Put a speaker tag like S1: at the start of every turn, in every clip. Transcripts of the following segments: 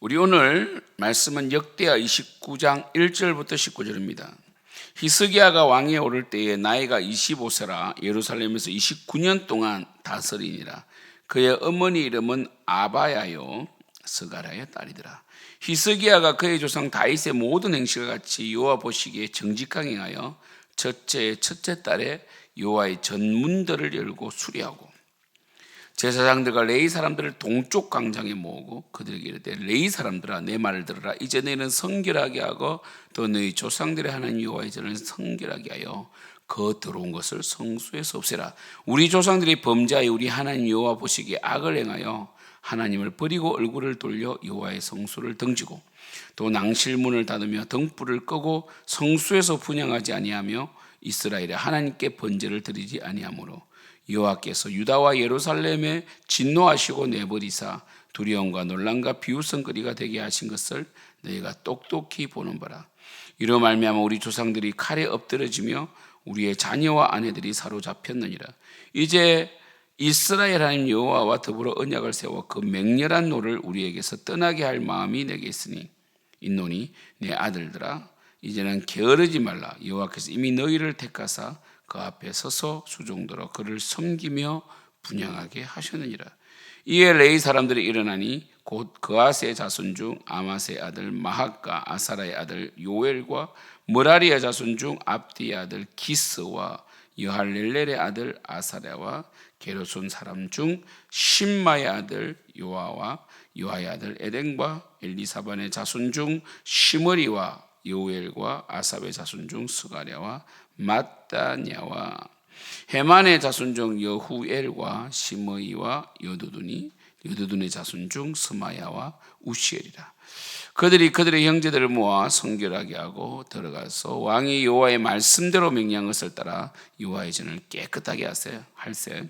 S1: 우리 오늘 말씀은 역대하 29장 1절부터 19절입니다. 히스기야가 왕위에 오를 때에 나이가 25세라 예루살렘에서 29년 동안 다스리니라. 그의 어머니 이름은 아바야요 스가랴의 딸이더라. 히스기야가 그의 조상 다윗의 모든 행실과 같이 여호와 보시기에 정직하게 행하여 첫째 첫째 달에 여호와의 전문들을 열고 수리하고 제사장들과 레이 사람들을 동쪽 광장에 모으고 그들에게 이르되 레이 사람들아 내 말을 들으라. 이제 너희는 성결하게 하고 또 너희 조상들의 하나님 여호와의 전을 성결하게 하여 그 들어온 것을 성수에서 없애라. 우리 조상들이 범죄하여 우리 하나님 여호와 보시기에 악을 행하여 하나님을 버리고 얼굴을 돌려 여호와의 성수를 등지고 또 낭실문을 닫으며 등불을 끄고 성수에서 분양하지 아니하며 이스라엘의 하나님께 번제를 드리지 아니하므로 여호와께서 유다와 예루살렘에 진노하시고 내버리사 두려움과 논란과 비웃음거리가 되게 하신 것을 너희가 똑똑히 보는 바라. 이로 말미암아 우리 조상들이 칼에 엎드러지며 우리의 자녀와 아내들이 사로잡혔느니라. 이제 이스라엘 하나님 여호와와 더불어 언약을 세워 그 맹렬한 노를 우리에게서 떠나게 할 마음이 내게 있으니 인노니 내 아들들아 이제는 게으르지 말라 여호와께서 이미 너희를 택하사 그 앞에 서서 수종들어 그를 섬기며 분양하게 하셨느니라. 이에 레이 사람들이 일어나니 곧 그아스의 자손 중 아마스의 아들 마학과 아사라의 아들 요엘과 머라리의 자손 중 압디의 아들 기스와 여할렐렐의 아들 아사랴와 게르손 사람 중 심마의 아들 요아와 요아의 아들 에덴과 엘리사반의 자손 중 시머리와 요엘과 아삽의 자손 중 스가랴와 마따냐와 헤만의 자손 중 여후엘과 시므이와 여두둔이 여두둔의 자손 중 스마야와 우시엘이라. 그들이 그들의 형제들을 모아 성결하게 하고 들어가서 왕이 여호와의 말씀대로 명령한 것을 따라 여호와의 전을 깨끗하게 하세 할세.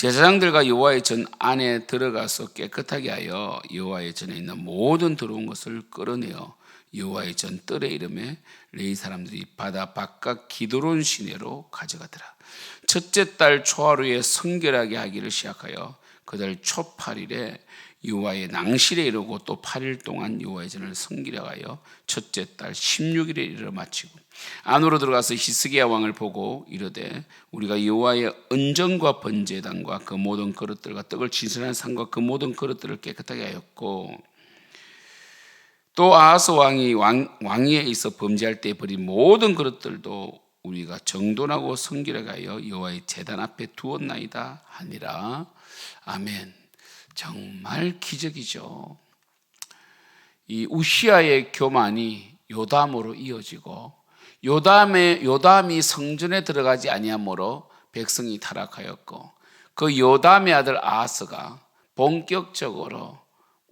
S1: 제사장들과 여호와의 전 안에 들어가서 깨끗하게 하여 여호와의 전에 있는 모든 더러운 것을 끌어내어 여호와의 전 뜰에 이름에 레이 사람들이 바다 바깥 기도론 시내로 가져가더라. 첫째 달 초하루에 성결하게 하기를 시작하여 그달 초 8일에 여호와의 낭실에 이르고 또 8일 동안 여호와의 전을 성결하여 첫째 달 16일에 이르러 마치고 안으로 들어가서 히스기야 왕을 보고 이르되 우리가 여호와의 은정과 번제단과 그 모든 그릇들과 떡을 진선한 상과 그 모든 그릇들을 깨끗하게 하였고 또 아하스 왕이 왕, 왕위에 있어 범죄할 때 버린 모든 그릇들도 우리가 정돈하고 성결하게 하여 여호와의 제단 앞에 두었나이다 하니라. 아멘 정말 기적이죠 이 우시아의 교만이 요담으로 이어지고 요담의 요담이 성전에 들어가지 아니하므로 백성이 타락하였고 그 요담의 아들 아하스가 본격적으로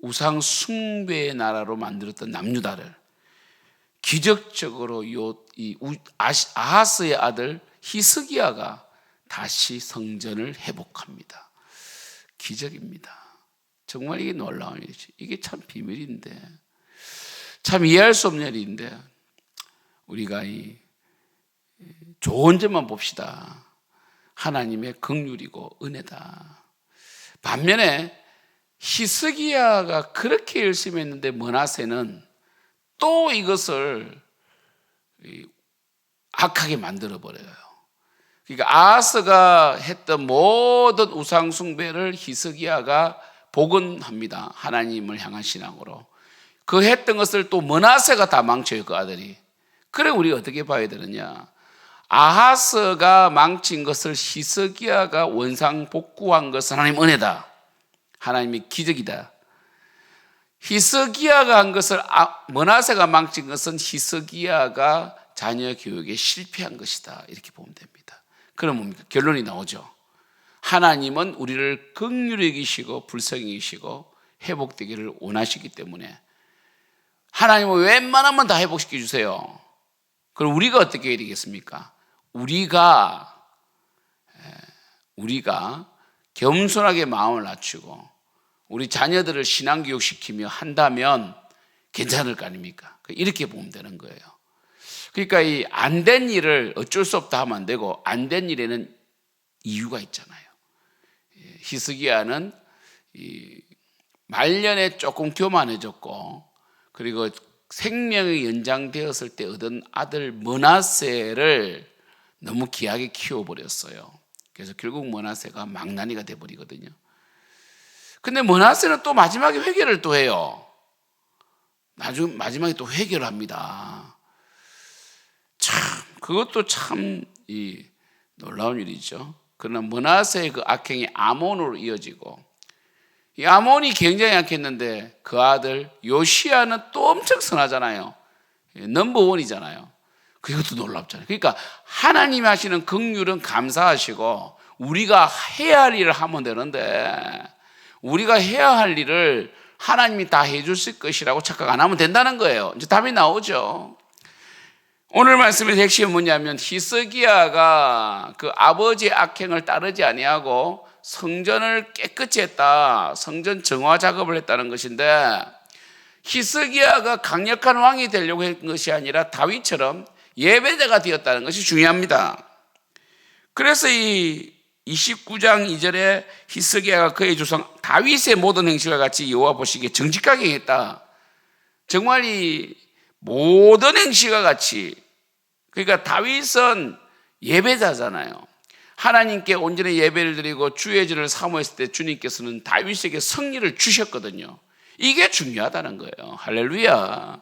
S1: 우상 숭배의 나라로 만들었던 남유다를 기적적으로 요 이 아하스의 아들 히스기야가 다시 성전을 회복합니다. 기적입니다. 정말 이게 놀라운 일이지. 이게 참 비밀인데, 참 이해할 수 없는 일인데, 우리가 이 좋은 점만 봅시다. 하나님의 긍휼이고 은혜다. 반면에 히스기야가 그렇게 열심히 했는데 머나세는 또 이것을 악하게 만들어 버려요. 그러니까 아하스가 했던 모든 우상 숭배를 히스기야가 복원합니다. 하나님을 향한 신앙으로. 그 했던 것을 또 머나세가 다 망쳐요, 그 아들이. 그래 우리 어떻게 봐야 되느냐? 아하스가 망친 것을 히스기야가 원상 복구한 것은 하나님 은혜다. 하나님의 기적이다. 히스기야가 한 것을 머나세가 망친 것은 히스기야가 자녀 교육에 실패한 것이다. 이렇게 보면 됩니다. 그럼 뭡니까? 결론이 나오죠. 하나님은 우리를 극률히 불쌍히 계시고 회복되기를 원하시기 때문에 하나님은 웬만하면 다 회복시켜 주세요. 그럼 우리가 어떻게 해야 되겠습니까? 우리가 우리가 겸손하게 마음을 낮추고 우리 자녀들을 신앙 교육 시키며 한다면 괜찮을 거 아닙니까? 이렇게 보면 되는 거예요. 그러니까 이 안 된 일을 어쩔 수 없다 하면 안 되고 안 된 일에는 이유가 있잖아요. 히스기야는 말년에 조금 교만해졌고 그리고 생명이 연장되었을 때 얻은 아들 머나세를 너무 귀하게 키워버렸어요. 그래서 결국 머나세가 망나니가 돼버리거든요. 근데 머나세는 또 마지막에 회개를 또 해요. 나중 마지막에 또 회개를 합니다. 참 그것도 참 이 놀라운 일이죠. 그러나 머나세의 그 악행이 아몬으로 이어지고 이 아몬이 굉장히 약했는데 그 아들 요시아는 또 엄청 선하잖아요. 넘버원이잖아요. 그것도 놀랍잖아요. 그러니까 하나님이 하시는 긍휼은 감사하시고 우리가 해야 할 일을 하면 되는데 우리가 해야 할 일을 하나님이 다 해주실 것이라고 착각 안 하면 된다는 거예요. 이제 답이 나오죠. 오늘 말씀의 핵심은 뭐냐면 히스기야가 그 아버지의 악행을 따르지 아니하고 성전을 깨끗이 했다. 성전 정화 작업을 했다는 것인데 히스기야가 강력한 왕이 되려고 한 것이 아니라 다윗처럼 예배자가 되었다는 것이 중요합니다. 그래서 이 29장 2절에 히스기야가 그의 조상 다윗의 모든 행실과 같이 여호와 보시기에 정직하게 했다. 정말 이 모든 행실과 같이 그러니까 다윗은 예배자잖아요. 하나님께 온전히 예배를 드리고 주의 절을 사모했을 때 주님께서는 다윗에게 승리를 주셨거든요. 이게 중요하다는 거예요. 할렐루야.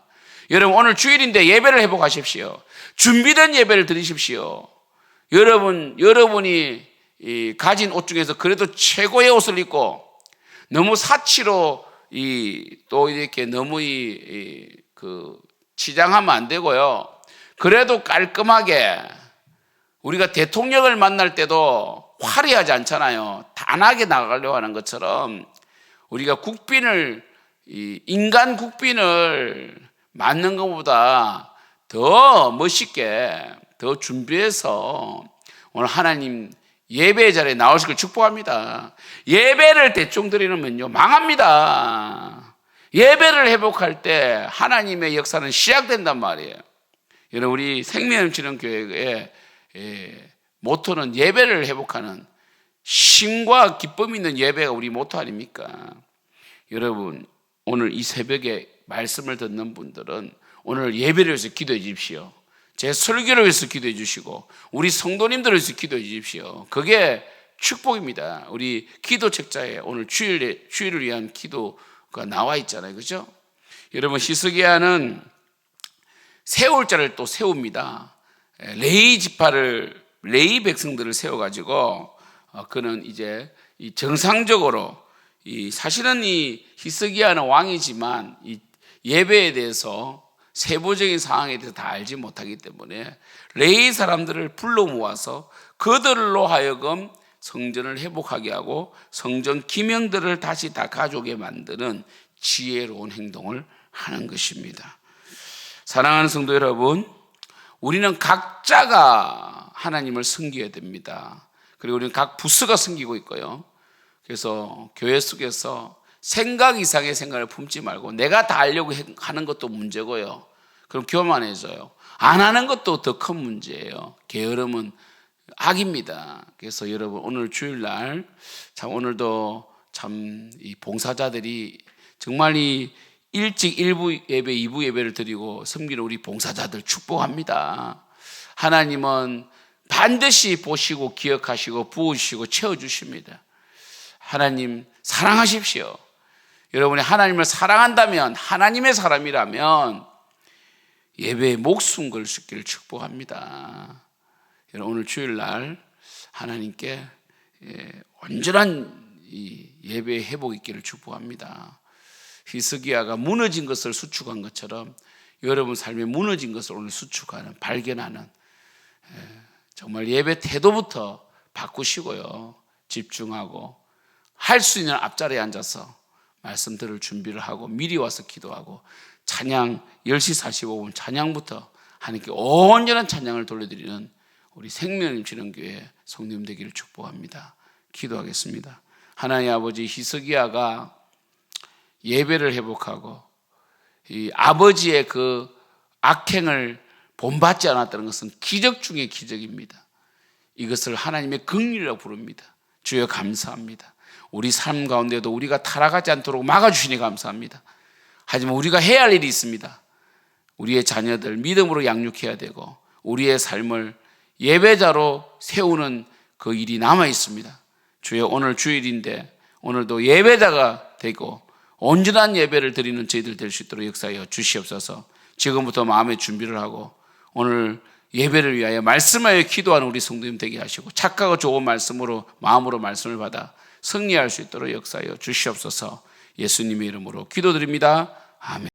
S1: 여러분 오늘 주일인데 예배를 회복하십시오. 준비된 예배를 드리십시오. 여러분 여러분이 가진 옷 중에서 그래도 최고의 옷을 입고 너무 사치로 이 또 이렇게 너무 이그 치장하면 안 되고요. 그래도 깔끔하게 우리가 대통령을 만날 때도 화려하지 않잖아요. 단하게 나가려고 하는 것처럼 우리가 국빈을 인간 국빈을 맞는 것보다 더 멋있게 더 준비해서 오늘 하나님 예배 자리에 나오실 걸 축복합니다. 예배를 대충 드리면요 망합니다. 예배를 회복할 때 하나님의 역사는 시작된단 말이에요. 여러분 우리 생명 넘치는 교회의 모토는 예배를 회복하는 신과 기쁨 있는 예배가 우리 모토 아닙니까? 여러분 오늘 이 새벽에 말씀을 듣는 분들은 오늘 예배를 위해서 기도해 주십시오. 제 설교를 위해서 기도해 주시고 우리 성도님들을 위해서 기도해 주십시오. 그게 축복입니다. 우리 기도 책자에 오늘 주일 주일을 위한 기도가 나와 있잖아요. 그죠? 여러분 히스기야는 세울 자를 또 세웁니다. 레이 지파를 레이 백성들을 세워 가지고 어, 그는 이제 정상적으로 이 사실은 이 히스기야는 왕이지만 이 예배에 대해서 세부적인 상황에 대해서 다 알지 못하기 때문에 레이 사람들을 불러 모아서 그들로 하여금 성전을 회복하게 하고 성전 기명들을 다시 다 가져오게 만드는 지혜로운 행동을 하는 것입니다. 사랑하는 성도 여러분, 우리는 각자가 하나님을 섬겨야 됩니다. 그리고 우리는 각 부스가 섬기고 있고요. 그래서 교회 속에서 생각 이상의 생각을 품지 말고 내가 다 알려고 하는 것도 문제고요. 그럼 교만해져요. 안 하는 것도 더 큰 문제예요. 게으름은 악입니다. 그래서 여러분 오늘 주일날 참 오늘도 참 이 봉사자들이 정말 이 일찍 1부 예배, 2부 예배를 드리고 섬기는 우리 봉사자들 축복합니다. 하나님은 반드시 보시고 기억하시고 부으시고 채워주십니다. 하나님 사랑하십시오. 여러분이 하나님을 사랑한다면 하나님의 사람이라면 예배에 목숨 걸 수 있기를 축복합니다. 오늘 주일날 하나님께 예, 온전한 예배의 회복 있기를 축복합니다. 히스기야가 무너진 것을 수축한 것처럼 여러분 삶에 무너진 것을 오늘 수축하는 발견하는 예, 정말 예배 태도부터 바꾸시고요 집중하고 할 수 있는 앞자리에 앉아서 말씀 들을 준비를 하고 미리 와서 기도하고 찬양 10시 45분 찬양부터 하나님께 온전한 찬양을 돌려드리는 우리 생명님 지능교회 성님 되기를 축복합니다. 기도하겠습니다. 하나님 아버지 히스기야가 예배를 회복하고 이 아버지의 그 악행을 본받지 않았다는 것은 기적 중의 기적입니다. 이것을 하나님의 긍휼이라고 부릅니다. 주여 감사합니다. 우리 삶 가운데도 우리가 타락하지 않도록 막아주시니 감사합니다. 하지만 우리가 해야 할 일이 있습니다. 우리의 자녀들 믿음으로 양육해야 되고 우리의 삶을 예배자로 세우는 그 일이 남아 있습니다. 주여 오늘 주일인데 오늘도 예배자가 되고 온전한 예배를 드리는 저희들 될 수 있도록 역사하여 주시옵소서. 지금부터 마음의 준비를 하고 오늘 예배를 위하여 말씀하여 기도하는 우리 성도님 되게 하시고 착하고 좋은 말씀으로 마음으로 말씀을 받아 승리할 수 있도록 역사하여 주시옵소서. 예수님의 이름으로 기도드립니다. 아멘.